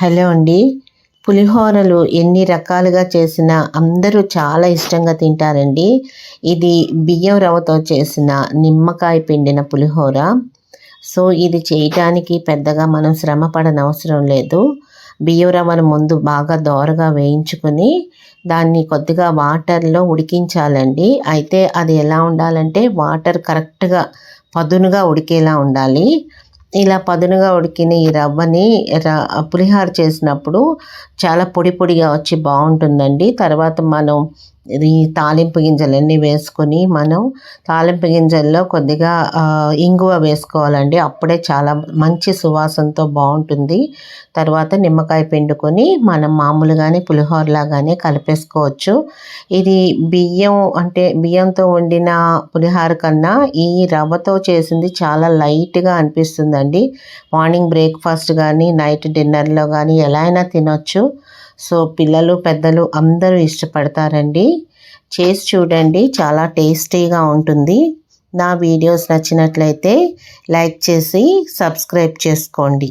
Hello అండి. పులిహోరలు ఎన్ని రకాలుగా చేసినా అందరూ చాలా ఇష్టంగా తింటారండి. ఇది బియ్యం రవ్వతో చేసిన నిమ్మకాయ పిండిన పులిహోర. సో ఇది చేయటానికి పెద్దగా మనం శ్రమ పడనవసరం లేదు. బియ్యం రవ్వను ముందు బాగా దోరగా వేయించుకొని దాన్ని కొద్దిగా వాటర్లో ఉడికించాలండి. అయితే అది ఎలా ఉండాలంటే వాటర్ కరెక్ట్గా పదునుగా ఉడికేలా ఉండాలి. ఇలా పదునుగా ఉడికిన ఈ రవ్వని ర చేసినప్పుడు చాలా పొడి పొడిగా వచ్చి బాగుంటుందండి. తర్వాత మనం ఇది తాలింపు గింజలన్నీ వేసుకొని మనం తాలింపు గింజల్లో కొద్దిగా ఇంగువ వేసుకోవాలండి. అప్పుడే చాలా మంచి సువాసనతో బాగుంటుంది. తర్వాత నిమ్మకాయ పిండుకొని మనం మామూలుగానే పులిహోరలాగానే కలిపేసుకోవచ్చు. ఇది బియ్యం అంటే బియ్యంతో వండిన పులిహోర కన్నా ఈ రవ్వతో చేసింది చాలా లైట్గా అనిపిస్తుందండి. మార్నింగ్ బ్రేక్ఫాస్ట్ కానీ నైట్ డిన్నర్లో కానీ ఎలా అయినా తినొచ్చు. సో పిల్లలు పెద్దలు అందరూ ఇష్టపడతారండి. చేసి చూడండి. చాలా టేస్టీగా ఉంటుంది. నా వీడియోస్ నచ్చినట్లయితే లైక్ చేసి సబ్స్క్రైబ్ చేసుకోండి.